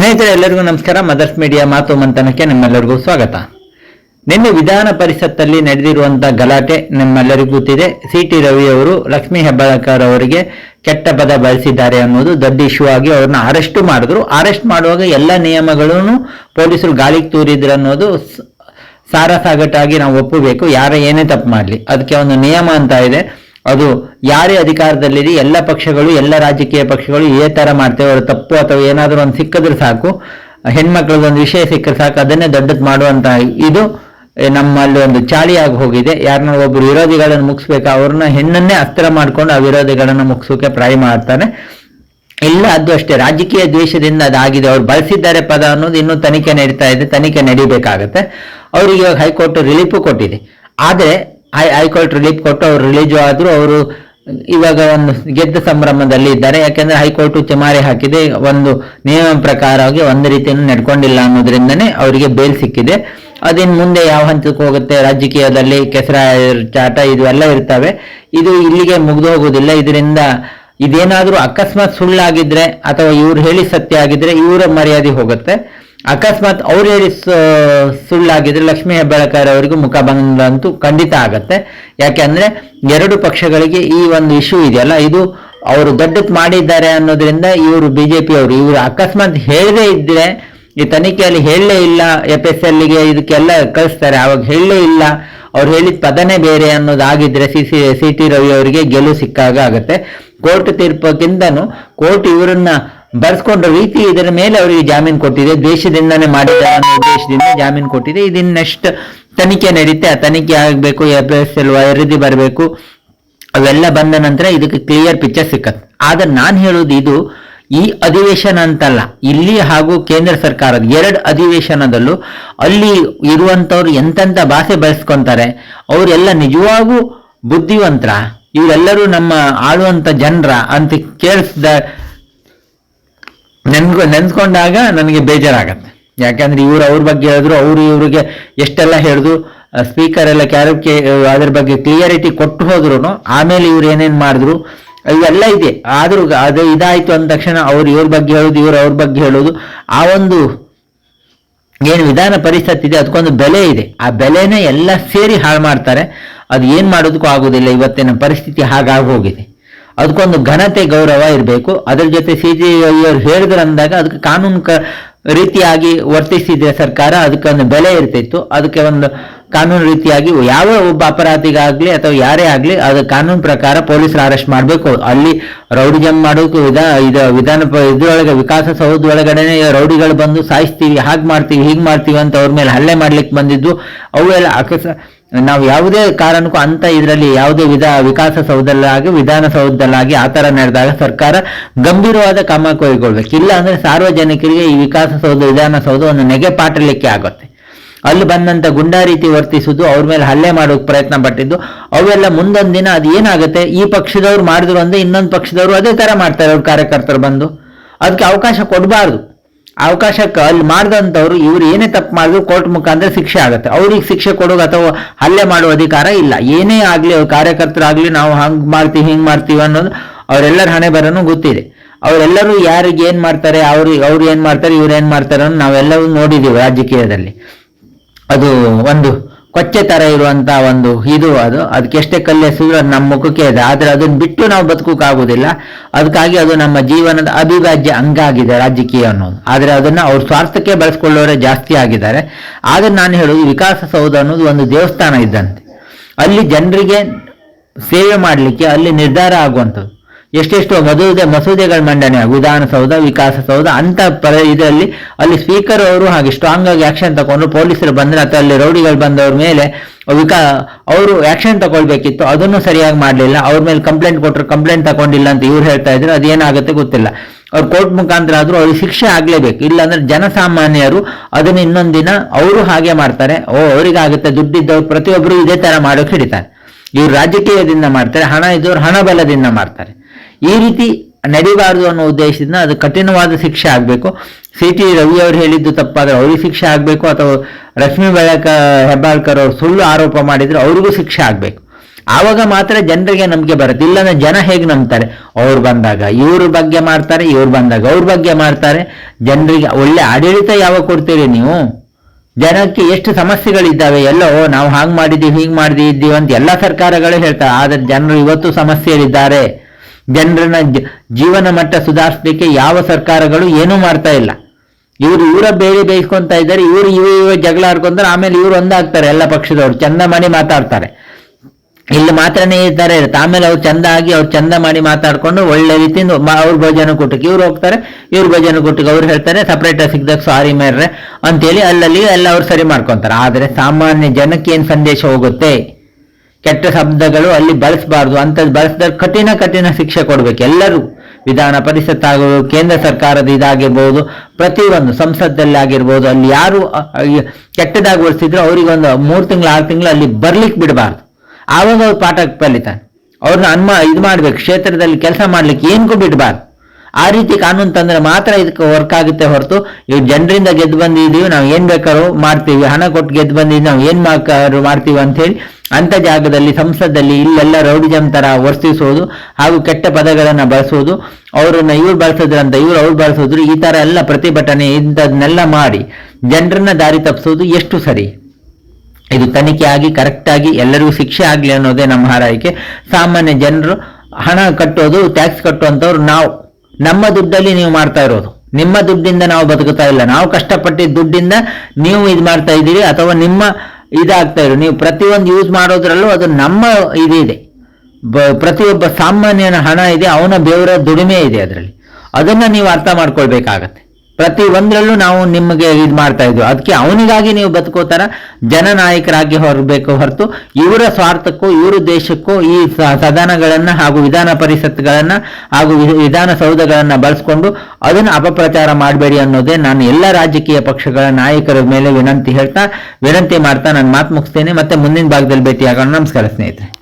ಸ್ನೇಹಿತರೆ ಎಲ್ಲರಿಗೂ ನಮಸ್ಕಾರ. ಮದರ್ಸ್ ಮೀಡಿಯಾ ಮಾತು ಮಂಥನಕ್ಕೆ ನಿಮ್ಮೆಲ್ಲರಿಗೂ ಸ್ವಾಗತ. ನಿನ್ನೆ ವಿಧಾನ ಪರಿಷತ್ತಲ್ಲಿ ನಡೆದಿರುವಂತಹ ಗಲಾಟೆ ನಿಮ್ಮೆಲ್ಲರಿಗೂ ಗೊತ್ತಿದೆ. ಸಿ ಟಿ ರವಿ ಅವರು, ಲಕ್ಷ್ಮೀ ಹೆಬ್ಬಾಳಕರ್ ಅವರಿಗೆ ಕೆಟ್ಟ ಪದ ಬಳಸಿದ್ದಾರೆ ಅನ್ನೋದು ದೊಡ್ಡ ಇಶ್ಯೂ ಆಗಿ ಅವ್ರನ್ನ ಅರೆಸ್ಟ್ ಮಾಡಿದ್ರು. ಅರೆಸ್ಟ್ ಮಾಡುವಾಗ ಎಲ್ಲ ನಿಯಮಗಳನ್ನು ಪೊಲೀಸರು ಗಾಳಿಗೆ ತೂರಿದ್ರು ಅನ್ನೋದು ಸಾರಸಾಗಟಾಗಿ ನಾವು ಒಪ್ಪಬೇಕು. ಯಾರ ಏನೇ ತಪ್ಪು ಮಾಡಲಿ. ಅದಕ್ಕೆ ಒಂದು ನಿಯಮ ಅಂತ ಇದೆ. ಅದು ಯಾರೇ ಅಧಿಕಾರದಲ್ಲಿರಿ, ಎಲ್ಲ ಪಕ್ಷಗಳು, ಎಲ್ಲ ರಾಜಕೀಯ ಪಕ್ಷಗಳು ಇದೇ ತರ ಮಾಡ್ತೇವೆ. ಅವರು ತಪ್ಪು ಅಥವಾ ಏನಾದರೂ ಒಂದು ಸಿಕ್ಕಿದ್ರೆ ಸಾಕು. ಹೆಣ್ಮಕ್ಳದ್ದು ವಿಷಯ ಸಿಕ್ಕರೆ ಸಾಕು. ಅದನ್ನೇ ದೊಡ್ಡದು ಮಾಡುವಂತ ಇದು ನಮ್ಮಲ್ಲಿ ಒಂದು ಚಾಳಿಯಾಗಿ ಹೋಗಿದೆ. ಯಾರನ್ನ ಒಬ್ರು ವಿರೋಧಿಗಳನ್ನು ಮುಗಿಸ್ಬೇಕು, ಅವ್ರನ್ನ ಹೆಣ್ಣನ್ನೇ ಅಸ್ತ್ರ ಮಾಡ್ಕೊಂಡು ಆ ವಿರೋಧಿಗಳನ್ನು ಮುಗಿಸೋಕೆ ಟ್ರೈ ಮಾಡ್ತಾರೆ ಇಲ್ಲ, ಅದು ಅಷ್ಟೇ. ರಾಜಕೀಯ ದ್ವೇಷದಿಂದ ಅದಾಗಿದೆ. ಅವ್ರು ಬಳಸಿದ್ದಾರೆ ಪದ ಅನ್ನೋದು ಇನ್ನೂ ತನಿಖೆ ನಡೀತಾ ಇದೆ. ತನಿಖೆ ನಡಿಬೇಕಾಗತ್ತೆ. ಅವ್ರಿಗೆ ಇವಾಗ ಹೈಕೋರ್ಟ್ ರಿಲೀಫು ಕೊಟ್ಟಿದೆ. ಆದರೆ ಹೈಕೋರ್ಟ್ ರಿಲೀಫ್ ಕೊಟ್ಟು ಅವರು ರಿಲೀಜು ಆದರೂ ಅವರು ಇವಾಗ ಒಂದು ಗೆದ್ದ ಸಂಭ್ರಮದಲ್ಲಿ ಇದ್ದಾರೆ. ಯಾಕೆಂದ್ರೆ ಹೈಕೋರ್ಟ್ ಚಮಾರಿ ಹಾಕಿದೆ. ಒಂದು ನಿಯಮ ಪ್ರಕಾರವಾಗಿ ಒಂದು ರೀತಿಯನ್ನು ನಡ್ಕೊಂಡಿಲ್ಲ ಅನ್ನೋದ್ರಿಂದನೇ ಅವರಿಗೆ ಬೇಲ್ ಸಿಕ್ಕಿದೆ. ಅದಿನ್ ಮುಂದೆ ಯಾವ ಹಂತಕ್ಕೆ ಹೋಗುತ್ತೆ? ರಾಜಕೀಯದಲ್ಲಿ ಕೆಸರ ಚಾಟ ಇದು ಎಲ್ಲ ಇರ್ತವೆ. ಇದು ಇಲ್ಲಿಗೆ ಮುಗಿದು ಹೋಗೋದಿಲ್ಲ ಇದರಿಂದ ಇದೇನಾದರೂ ಅಕಸ್ಮಾತ್ ಸುಳ್ಳಾಗಿದ್ರೆ ಅಥವಾ ಇವ್ರು ಹೇಳಿ ಸತ್ಯ ಆಗಿದ್ರೆ ಇವರ ಮರ್ಯಾದೆ ಹೋಗುತ್ತೆ. ಅಕಸ್ಮಾತ್ ಅವ್ರು ಹೇಳಿ ಸುಳ್ಳಾಗಿದ್ರೆ ಲಕ್ಷ್ಮೀ ಹೆಬ್ಬಾಳಕರ್ ಅವರಿಗೂ ಮುಖಭಂಗ ಅಂತೂ ಖಂಡಿತ ಆಗತ್ತೆ. ಯಾಕೆಂದ್ರೆ ಎರಡು ಪಕ್ಷಗಳಿಗೆ ಈ ಒಂದು ಇಶ್ಯೂ ಇದೆಯಲ್ಲ, ಇದು ಅವರು ದೊಡ್ಡ ಮಾಡಿದ್ದಾರೆ ಅನ್ನೋದ್ರಿಂದ ಇವರು ಬಿಜೆಪಿ ಅವರು, ಇವರು ಅಕಸ್ಮಾತ್ ಹೇಳದೇ ಇದ್ರೆ ಈ ತನಿಖೆಯಲ್ಲಿ ಹೇಳಲೇ ಇಲ್ಲ ಎಫ್ ಎಸ್ ಎಲ್ಗೆ ಇದಕ್ಕೆಲ್ಲ ಕಳಿಸ್ತಾರೆ ಅವಾಗ ಹೇಳಲೇ ಇಲ್ಲ, ಅವ್ರು ಹೇಳಿದ ಪದನೇ ಬೇರೆ ಅನ್ನೋದಾಗಿದ್ರೆ C C C, T Ravi ಅವರಿಗೆ ಗೆಲುವು ಸಿಕ್ಕಾಗ ಆಗುತ್ತೆ. ಕೋರ್ಟ್ ತೀರ್ಪಕ್ಕಿಂತನೂ ಕೋರ್ಟ್ ಇವರನ್ನ ಬರ್ಸ್ಕೊಂಡ ರೀತಿ ಇದರ ಮೇಲೆ ಅವರಿಗೆ ಜಾಮೀನು ಕೊಟ್ಟಿದೆ. ದ್ವೇಷದಿಂದನೇ ಮಾಡಿದ ಅನ್ನೋ ಉದ್ದೇಶದಿಂದ ಜಾಮೀನು ಕೊಟ್ಟಿದೆ. ಇದನ್ನ ನೆಕ್ಸ್ಟ್ ತನಿಖೆ ನಡೀತೆ. ಆ ತನಿಖೆ ಆಗಬೇಕು ಎಫ್ ಎಸ್ ಎಲ್ ಬರಬೇಕು. ಅವೆಲ್ಲ ಬಂದ ನಂತರ ಇದಕ್ಕೆ ಕ್ಲಿಯರ್ ಪಿಕ್ಚರ್ ಸಿಕ್ಕತ್ತೆ. ಆದ್ರೆ ನಾನು ಹೇಳೋದು ಇದು, ಈ ಅಧಿವೇಶನ ಅಂತಲ್ಲ, ಇಲ್ಲಿ ಹಾಗೂ ಕೇಂದ್ರ ಸರ್ಕಾರದ ಎರಡು ಅಧಿವೇಶನದಲ್ಲೂ ಅಲ್ಲಿ ಇರುವಂತವ್ರು ಎಂತೆಂತ ಭಾಷೆ ಬಳಸ್ಕೊಂತಾರೆ, ಅವರೆಲ್ಲ ನಿಜವಾಗೂ ಬುದ್ಧಿವಂತರ? ಇವರೆಲ್ಲರೂ ನಮ್ಮ ಆಳುವಂತ ಜನರ ಅಂತ ಕೇಳಿಸ್ದ ನೆನ್ಕೊ ನೆನ್ಸ್ಕೊಂಡಾಗ ನನಗೆ ಬೇಜಾರಾಗತ್ತೆ. ಯಾಕಂದ್ರೆ ಇವ್ರು ಅವ್ರ ಬಗ್ಗೆ ಹೇಳಿದ್ರು, ಅವರು ಇವರಿಗೆ ಎಷ್ಟೆಲ್ಲ ಹೇಳಿದ್ರು ಸ್ಪೀಕರ್ ಎಲ್ಲ ಕ್ಯಾರಕ್ಕೆ ಅದ್ರ ಬಗ್ಗೆ ಕ್ಲಿಯರಿಟಿ ಕೊಟ್ಟು ಹೋದ್ರು ಆಮೇಲೆ ಇವ್ರು ಏನೇನು ಮಾಡಿದ್ರು, ಇವೆಲ್ಲ ಇದೆ. ಆದ್ರೂ ಅದು ಇದಾಯ್ತು ಅಂದ ತಕ್ಷಣ ಅವ್ರು ಇವ್ರ ಬಗ್ಗೆ ಹೇಳೋದು, ಇವ್ರು ಅವ್ರ ಬಗ್ಗೆ ಹೇಳೋದು, ಆ ಒಂದು ಏನು ವಿಧಾನ ಪರಿಸ್ಥಿತಿ ಇದೆ, ಅದಕ್ಕೊಂದು ಬೆಲೆ ಇದೆ. ಆ ಬೆಲೆನೇ ಎಲ್ಲ ಸೇರಿ ಹಾಳು ಮಾಡ್ತಾರೆ. ಅದು ಏನ್ ಮಾಡೋದಕ್ಕೂ ಆಗೋದಿಲ್ಲ. ಇವತ್ತಿನ ಪರಿಸ್ಥಿತಿ ಹಾಗಾಗಿ ಹೋಗಿದೆ. ಅದಕ್ಕೊಂದು ಘನತೆ ಗೌರವ ಇರಬೇಕು. ಅದ್ರ ಜೊತೆ ಸಿ ಜಿ ಅವರು ಹೇಳಿದ್ರು ಅಂದಾಗ ಅದಕ್ಕೆ ಕಾನೂನು ಕ ರೀತಿಯಾಗಿ ವರ್ತಿಸಿದ್ರೆ ಸರ್ಕಾರ. ಅದಕ್ಕೆ ಒಂದು ಬೆಲೆ ಇರ್ತಿತ್ತು. ಅದಕ್ಕೆ ಒಂದು ಕಾನೂನು ರೀತಿಯಾಗಿ ಯಾವ ಒಬ್ಬ ಅಪರಾಧಿಗಾಗ್ಲಿ ಅಥವಾ ಯಾರೇ ಆಗಲಿ ಅದು ಕಾನೂನು ಪ್ರಕಾರ ಪೊಲೀಸರು ಅರೆಸ್ಟ್ ಮಾಡಬೇಕು. ಅಲ್ಲಿ ರೌಡಿಜಮ್ ಮಾಡೋಕೆ ವಿಧಾ ಇದು ವಿಧಾನ ಇದ್ರೊಳಗೆ ವಿಕಾಸಸೌಧ ಒಳಗಡೆನೆ ರೌಡಿಗಳು ಬಂದು ಸಾಯಿಸ್ತೀವಿ, ಹಾಗೆ ಮಾಡ್ತೀವಿ, ಹೀಗೆ ಮಾಡ್ತೀವಿ ಅಂತ ಅವ್ರ ಮೇಲೆ ಹಲ್ಲೆ ಮಾಡ್ಲಿಕ್ಕೆ ಬಂದಿದ್ದು. ಅವೆಲ್ಲ ಅಕಸ ನಾವು ಯಾವುದೇ ಕಾರಣಕ್ಕೂ ಅಂತ ಇದರಲ್ಲಿ ಯಾವುದೇ ವಿಧ ವಿಕಾಸಸೌಧಲ್ಲಾಗಿ ವಿಧಾನಸೌಧದಲ್ಲಾಗಿ ಆ ಥರ ನಡೆದಾಗ ಸರ್ಕಾರ ಗಂಭೀರವಾದ ಕ್ರಮ ಕೈಗೊಳ್ಬೇಕು. ಇಲ್ಲ ಅಂದ್ರೆ ಸಾರ್ವಜನಿಕರಿಗೆ ಈ ವಿಕಾಸಸೌಧ ವಿಧಾನಸೌಧ ಒಂದು ನೆಗೆ ಪಾಟಲಿಕ್ಕೆ ಆಗುತ್ತೆ. ಅಲ್ಲಿ ಬಂದಂತ ಗುಂಡಾ ರೀತಿ ವರ್ತಿಸುವುದು, ಅವ್ರ ಮೇಲೆ ಹಲ್ಲೆ ಮಾಡೋಕೆ ಪ್ರಯತ್ನ ಪಟ್ಟಿದ್ದು, ಅವೆಲ್ಲ ಮುಂದೊಂದು ದಿನ ಅದು ಏನಾಗುತ್ತೆ? ಈ ಪಕ್ಷದವ್ರು ಮಾಡಿದ್ರು ಅಂದ್ರೆ ಇನ್ನೊಂದು ಪಕ್ಷದವರು ಅದೇ ತರ ಮಾಡ್ತಾರೆ, ಅವ್ರ ಕಾರ್ಯಕರ್ತರು ಬಂದು. ಅದಕ್ಕೆ ಅವಕಾಶ ಕೊಡಬಾರ್ದು. ಅವಕಾಶಕ್ಕೆ ಅಲ್ಲಿ ಮಾಡಿದಂಥವ್ರು ಇವ್ರು ಏನೇ ತಪ್ಪು ಮಾಡಿದ್ರು ಕೋರ್ಟ್ ಮುಖಾಂತರ ಶಿಕ್ಷೆ ಆಗುತ್ತೆ. ಅವ್ರಿಗೆ ಶಿಕ್ಷೆ ಕೊಡೋದು ಅಥವಾ ಹಲ್ಲೆ ಮಾಡುವ ಅಧಿಕಾರ ಇಲ್ಲ. ಏನೇ ಆಗಲಿ, ಅವ್ರ ಕಾರ್ಯಕರ್ತರಾಗಲಿ ನಾವು ಹಂಗೆ ಮಾಡ್ತೀವಿ, ಹಿಂಗೆ ಮಾಡ್ತೀವಿ ಅನ್ನೋದು ಅವರೆಲ್ಲರ ಹಣೆ ಬರೋನು ಗೊತ್ತಿದೆ. ಅವರೆಲ್ಲರೂ ಯಾರಿಗೆ ಏನು ಮಾಡ್ತಾರೆ, ಅವ್ರಿಗೆ, ಅವ್ರು ಏನು ಮಾಡ್ತಾರೆ, ಇವ್ರು ಏನು ಮಾಡ್ತಾರೆ ಅನ್ನೋದು ನಾವೆಲ್ಲರೂ ನೋಡಿದ್ದೀವಿ ರಾಜಕೀಯದಲ್ಲಿ. ಅದು ಒಂದು ಕೊಚ್ಚೆ ತರ ಇರುವಂತ ಒಂದು ಇದು ಅದು. ಅದಕ್ಕೆ ಎಷ್ಟೇ ಅದು ನಮ್ಮ ಮುಖಕ್ಕೆ ಇದೆ. ಆದ್ರೆ ಅದನ್ನ ಬಿಟ್ಟು ನಾವು ಬದುಕೋಕ್ಕಾಗೋದಿಲ್ಲ ಅದಕ್ಕಾಗಿ ಅದು ನಮ್ಮ ಜೀವನದ ಅವಿಭಾಜ್ಯ ಅಂಗ ಆಗಿದೆ ರಾಜಕೀಯ ಅನ್ನೋದು. ಆದ್ರೆ ಅದನ್ನ ಅವ್ರ ಸ್ವಾರ್ಥಕ್ಕೆ ಬಳಸ್ಕೊಳ್ಳೋರೆ ಜಾಸ್ತಿ ಆಗಿದ್ದಾರೆ. ಆದ್ರೆ ನಾನು ಹೇಳೋದು ವಿಕಾಸಸೌಧ ಅನ್ನೋದು ಒಂದು ದೇವಸ್ಥಾನ ಇದ್ದಂತೆ. ಅಲ್ಲಿ ಜನರಿಗೆ ಸೇವೆ ಮಾಡಲಿಕ್ಕೆ ಅಲ್ಲಿ ನಿರ್ಧಾರ ಆಗುವಂಥದ್ದು. ಎಷ್ಟೆಷ್ಟು ಮಸೂದೆ, ಮಸೂದೆಗಳ ಮಂಡನೆ ವಿಧಾನಸೌಧ ವಿಕಾಸಸೌಧ ಅಂತ ಪರ ಇದರಲ್ಲಿ ಅಲ್ಲಿ ಸ್ಪೀಕರ್ ಅವರು ಹಾಗೆ ಸ್ಟ್ರಾಂಗ್ ಆಗಿ ಆಕ್ಷನ್ ತಗೊಂಡು ಪೊಲೀಸರು ಬಂದ್ರೆ ಅಥವಾ ಅಲ್ಲಿ ರೌಡಿಗಳು ಬಂದವ್ರ ಮೇಲೆ ವಿಕಾ, ಅವರು ಆಕ್ಷನ್ ತಗೊಳ್ಬೇಕಿತ್ತು, ಅದನ್ನು ಸರಿಯಾಗಿ ಮಾಡಲಿಲ್ಲ. ಅವ್ರ ಮೇಲೆ ಕಂಪ್ಲೇಂಟ್ ಕೊಟ್ಟರು ಕಂಪ್ಲೇಂಟ್ ತಗೊಂಡಿಲ್ಲ ಅಂತ ಇವ್ರು ಹೇಳ್ತಾ ಇದ್ರು ಅದೇನಾಗುತ್ತೆ ಗೊತ್ತಿಲ್ಲ. ಅವ್ರು ಕೋರ್ಟ್ ಮುಖಾಂತರ ಆದ್ರೂ ಅವ್ರಿಗೆ ಶಿಕ್ಷೆ ಆಗ್ಲೇಬೇಕು. ಇಲ್ಲಾಂದ್ರೆ ಜನಸಾಮಾನ್ಯರು ಅದನ್ನ ದಿನ ಅವರು ಹಾಗೆ ಮಾಡ್ತಾರೆ. ಓ, ಅವರಿಗಾಗುತ್ತೆ, ದುಡ್ಡಿದ್ದವ್ರು ಪ್ರತಿಯೊಬ್ಬರು ಇದೇ ತರ ಮಾಡೋಕೆ ಹಿಡಿತಾರೆ. ಇವ್ರು ರಾಜಕೀಯದಿಂದ ಮಾಡ್ತಾರೆ, ಹಣ ಇದ್ದವ್ರು ಹಣ ಬಲದಿಂದ ಮಾಡ್ತಾರೆ. ಈ ರೀತಿ ನಡಿಬಾರದು ಅನ್ನೋ ಉದ್ದೇಶದಿಂದ ಅದು ಕಠಿಣವಾದ ಶಿಕ್ಷೆ ಆಗಬೇಕು. ಸಿ ಟಿ ರವಿ ಅವರು ಹೇಳಿದ್ದು ತಪ್ಪಾದರೆ ಅವ್ರಿಗೆ ಶಿಕ್ಷೆ ಆಗಬೇಕು ಅಥವಾ ರಶ್ಮಿ ಬೆಳಕ ಹೆಬ್ಬಾಳ್ಕರ್ ಅವರು ಸುಳ್ಳು ಆರೋಪ ಮಾಡಿದರೆ ಅವ್ರಿಗೂ ಶಿಕ್ಷೆ ಆಗಬೇಕು. ಆವಾಗ ಮಾತ್ರ ಜನರಿಗೆ ನಂಬಿಕೆ ಬರುತ್ತೆ. ಇಲ್ಲಾಂದ್ರೆ ಜನ ಹೇಗೆ ನಂಬ್ತಾರೆ? ಅವ್ರು ಬಂದಾಗ ಇವ್ರ ಬಗ್ಗೆ ಮಾಡ್ತಾರೆ, ಇವ್ರು ಬಂದಾಗ ಅವ್ರ ಬಗ್ಗೆ ಮಾಡ್ತಾರೆ. ಜನರಿಗೆ ಒಳ್ಳೆ ಆಡಳಿತ ಯಾವಾಗ ಕೊಡ್ತೀರಿ ನೀವು? ಜನಕ್ಕೆ ಎಷ್ಟು ಸಮಸ್ಯೆಗಳಿದ್ದಾವೆ? ಎಲ್ಲೋ ನಾವು ಹಾಗೆ ಮಾಡಿದ್ದೀವಿ, ಹೀಗೆ ಮಾಡಿದ್ದೀವಿ ಅಂತ ಎಲ್ಲ ಸರ್ಕಾರಗಳು ಹೇಳ್ತಾರೆ. ಆದರೆ ಜನರು ಇವತ್ತು ಸಮಸ್ಯೆಯಲ್ಲಿದ್ದಾರೆ. ಜನರನ್ನ ಜೀವನ ಮಟ್ಟ ಸುಧಾರಿಸಲಿಕ್ಕೆ ಯಾವ ಸರ್ಕಾರಗಳು ಏನೂ ಮಾಡ್ತಾ ಇಲ್ಲ. ಇವರು ಇವರ ಬೇರೆ ಬೇಯಿಸ್ಕೊಂತ ಇದ್ದಾರೆ, ಇವರು ಇವ ಇವ ಜಗಳ ಆಡ್ಕೊಂತಾರೆ ಆಮೇಲೆ ಇವ್ರು ಒಂದಾಗ್ತಾರೆ ಎಲ್ಲ ಪಕ್ಷದವ್ರು, ಚಂದ ಮಾಡಿ ಮಾತಾಡ್ತಾರೆ. ಇಲ್ಲಿ ಮಾತ್ರನೇ ಇದ್ದಾರೆ ಇರುತ್ತೆ ಆಮೇಲೆ ಅವ್ರು ಚಂದ ಆಗಿ ಅವ್ರು ಚಂದ ಮಾಡಿ ಮಾತಾಡ್ಕೊಂಡು ಒಳ್ಳೆ ರೀತಿಯಿಂದ ಅವ್ರ ಭೋಜನ ಕೂಟಕ್ಕೆ ಇವ್ರು ಹೋಗ್ತಾರೆ, ಇವ್ರ ಭೋಜನ ಕೂಟಕ್ಕೆ ಅವ್ರು ಹೇಳ್ತಾರೆ ಸಪ್ರೇಟ್ ಸಿಗ್ದಾಗ ಸಾರಿ ಮೇರ್ರೆ ಅಂತೇಳಿ ಅಲ್ಲಲ್ಲಿ ಎಲ್ಲ ಅವ್ರು ಸರಿ ಮಾಡ್ಕೊಂತಾರೆ. ಆದರೆ ಸಾಮಾನ್ಯ ಜನಕ್ಕೆ ಏನು ಸಂದೇಶ ಹೋಗುತ್ತೆ? ಕೆಟ್ಟ ಶಬ್ದಗಳು ಅಲ್ಲಿ ಬಳಸಬಾರ್ದು. ಅಂತದ್ದು ಬಳಸಿದಾಗ ಕಠಿಣ ಕಠಿಣ ಶಿಕ್ಷೆ ಕೊಡಬೇಕು ಎಲ್ಲರೂ. ವಿಧಾನ ಪರಿಷತ್ ಆಗಿರ್ಬೋದು ಕೇಂದ್ರ ಸರ್ಕಾರದ ಇದಾಗಿರ್ಬೋದು, ಪ್ರತಿಯೊಂದು ಸಂಸತ್ತಲ್ಲಿ ಆಗಿರ್ಬೋದು, ಅಲ್ಲಿ ಯಾರು ಕೆಟ್ಟದಾಗಿ ವರ್ತಿದ್ರು ಅವರಿಗೊಂದು ಮೂರು ತಿಂಗಳು, ಆರು ತಿಂಗಳು ಅಲ್ಲಿ ಬರ್ಲಿಕ್ಕೆ ಬಿಡಬಾರ್ದು. ಆವಾಗ ಅವ್ರು ಪಾಠ ಕಲಿತಾರೆ. ಅವ್ರನ್ನ ಅನ್ಮ, ಇದು ಮಾಡ್ಬೇಕು, ಕ್ಷೇತ್ರದಲ್ಲಿ ಕೆಲಸ ಮಾಡ್ಲಿಕ್ಕೆ ಏನಕ್ಕೂ ಬಿಡಬಾರ್ದು. ಆ ರೀತಿ ಕಾನೂನು ತಂದ್ರೆ ಮಾತ್ರ ಇದಕ್ಕೆ ವರ್ಕ್ ಆಗುತ್ತೆ ಹೊರತು ಇವ್ರು ಜನರಿಂದ ಗೆದ್ದು ಬಂದಿದೀವಿ ನಾವು ಏನ್ ಬೇಕಾದ್ರೂ ಮಾಡ್ತೀವಿ, ಹಣ ಕೊಟ್ಟು ಗೆದ್ದು ಬಂದಿದ್ದೀವಿ, ನಾವು ಏನ್ ಬೇಕಾದ್ರೂ ಮಾಡ್ತೀವಿ ಅಂತ ಹೇಳಿ, ಅಂತ ಜಾಗದಲ್ಲಿ ಸಂಸದಲ್ಲಿ ಇಲ್ಲೆಲ್ಲ ರೌಡಿಜಮ್ ತರ ವರ್ತಿಸೋದು ಹಾಗೂ ಕೆಟ್ಟ ಪದಗಳನ್ನು ಬಳಸೋದು, ಅವರನ್ನು ಇವ್ರು ಬಳಸಿದ್ರಂತ, ಇವ್ರು ಅವ್ರು ಬಳಸೋದ್ರು, ಈ ತರ ಎಲ್ಲ ಪ್ರತಿಭಟನೆ ಇಂಥದ್ನೆಲ್ಲ ಮಾಡಿ ಜನರನ್ನ ದಾರಿ ತಪ್ಪಿಸೋದು ಎಷ್ಟು ಸರಿ? ಇದು ತನಿಖೆ ಆಗಿ ಕರೆಕ್ಟ್ ಆಗಿ ಎಲ್ಲರಿಗೂ ಶಿಕ್ಷೆ ಆಗಲಿ ಅನ್ನೋದೇ ನಮ್ಮ ಹಾರೈಕೆ. ಸಾಮಾನ್ಯ ಜನರು ಹಣ ಕಟ್ಟೋದು ಟ್ಯಾಕ್ಸ್ ಕಟ್ಟುವಂಥವ್ರು ನಾವು. ನಮ್ಮ ದುಡ್ಡಲ್ಲಿ ನೀವು ಮಾಡ್ತಾ ಇರೋದು. ನಿಮ್ಮ ದುಡ್ಡಿಂದ ನಾವು ಬದುಕುತ್ತಾ ಇಲ್ಲ. ನಾವು ಕಷ್ಟಪಟ್ಟಿದ್ದ ದುಡ್ಡಿಂದ ನೀವು ಇದು ಮಾಡ್ತಾ ಇದ್ದೀರಿ ಅಥವಾ ನಿಮ್ಮ ಇದಾಗ್ತಾ ಇರೋ ನೀವು ಪ್ರತಿಯೊಂದು ಯೂಸ್ ಮಾಡೋದ್ರಲ್ಲೂ ಅದು ನಮ್ಮ ಇದಿದೆ. ಬ- ಪ್ರತಿಯೊಬ್ಬ ಸಾಮಾನ್ಯನ ಹಣ ಇದೆ, ಅವನ ಬೆವರ ದುಡಿಮೆ ಇದೆ ಅದರಲ್ಲಿ. ಅದನ್ನ ನೀವು ಅರ್ಥ ಮಾಡ್ಕೊಳ್ಬೇಕಾಗತ್ತೆ. ಪ್ರತಿ ಒಂದರಲ್ಲೂ ನಾವು ನಿಮಗೆ ಇದು ಮಾಡ್ತಾ ಇದ್ವಿ. ಅದಕ್ಕೆ ಅವನಿಗಾಗಿ ನೀವು ಬದುಕೋತಾರ ಜನನಾಯಕರಾಗಿ ಹೊರಬೇಕು ಹೊರತು ಇವರ ಸ್ವಾರ್ಥಕ್ಕೂ, ಇವರ ದೇಶಕ್ಕೂ ಈ ಸದನಗಳನ್ನು ಹಾಗೂ ವಿಧಾನ ಪರಿಷತ್ಗಳನ್ನ ಹಾಗೂ ವಿಧಾನಸೌಧಗಳನ್ನ ಬಳಸ್ಕೊಂಡು ಅದನ್ನ ಅಪಪ್ರಚಾರ ಮಾಡಬೇಡಿ ಅನ್ನೋದೇ ನಾನು ಎಲ್ಲ ರಾಜಕೀಯ ಪಕ್ಷಗಳ ನಾಯಕರ ಮೇಲೆ ವಿನಂತಿ ಹೇಳ್ತಾ, ವಿನಂತಿ ಮಾಡ್ತಾ ನಾನು ಮಾತು ಮುಗಿಸ್ತೇನೆ. ಮತ್ತೆ ಮುಂದಿನ ಭಾಗದಲ್ಲಿ ಭೇಟಿಯಾಗೋಣ. ನಮಸ್ಕಾರ ಸ್ನೇಹಿತರೆ.